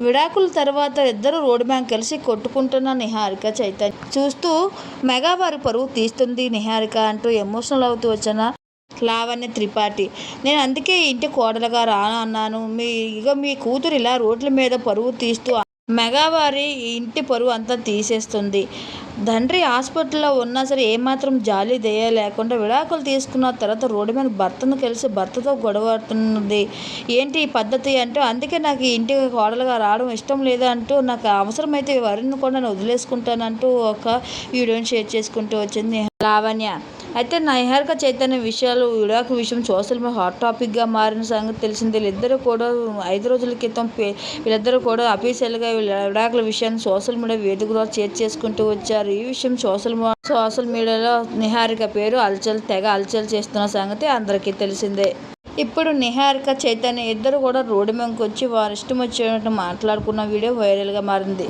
విడాకుల తర్వాత ఇద్దరు రోడ్ బ్యాంక్ కలిసి కొట్టుకుంటున్న నిహారిక చైతన్య. చూస్తూ మెగా వారి పరువు తీస్తుంది నిహారిక అంటూ ఎమోషనల్ అవుతూ వచ్చిన లావణ్య త్రిపాఠి. నేను అందుకే ఇంటి కోడలుగా రాను అన్నాను. మీ ఇక మీ కూతురు ఇలా రోడ్ల మీద పరువు తీస్తూ మెగావారి ఇంటి పరువు అంతా తీసేస్తుంది. తండ్రి హాస్పిటల్లో ఉన్నా సరే ఏమాత్రం జాలి దయ లేకుండా విడాకులు తీసుకున్న తర్వాత రోడ్డు మీద భర్తను కలిసి భర్తతో గొడవడుతున్నది ఏంటి ఈ పద్ధతి అంటూ అందుకే నాకు ఈ ఇంటికి కోడలుగా రావడం ఇష్టం లేదంటూ అంటూ నాకు అవసరమైతే వరిని కూడా నేను వదిలేసుకుంటానంటూ ఒక వీడియోని షేర్ చేసుకుంటూ వచ్చింది లావణ్య. అయితే నిహారిక చైతన్య విషయాలు విడాకు విషయం సోషల్ మీడియా హాట్ టాపిక్గా మారిన సంగతి తెలిసిందే. వీళ్ళిద్దరూ కూడా ఐదు రోజుల క్రితం వీళ్ళిద్దరూ కూడా అఫీషియల్గా వీళ్ళ విడాకుల విషయాన్ని సోషల్ మీడియా వేదికలో ద్వారా చేసుకుంటూ వచ్చారు. ఈ విషయం సోషల్ సోషల్ మీడియాలో నిహారిక పేరు అల్చల్ తెగ అల్చల్ చేస్తున్న సంగతి అందరికీ తెలిసిందే. ఇప్పుడు నిహారిక చైతన్య ఇద్దరు కూడా రోడ్డు మీదకి వచ్చి వారి ఇష్టం వచ్చినట్టు మాట్లాడుకున్న వీడియో వైరల్గా మారింది.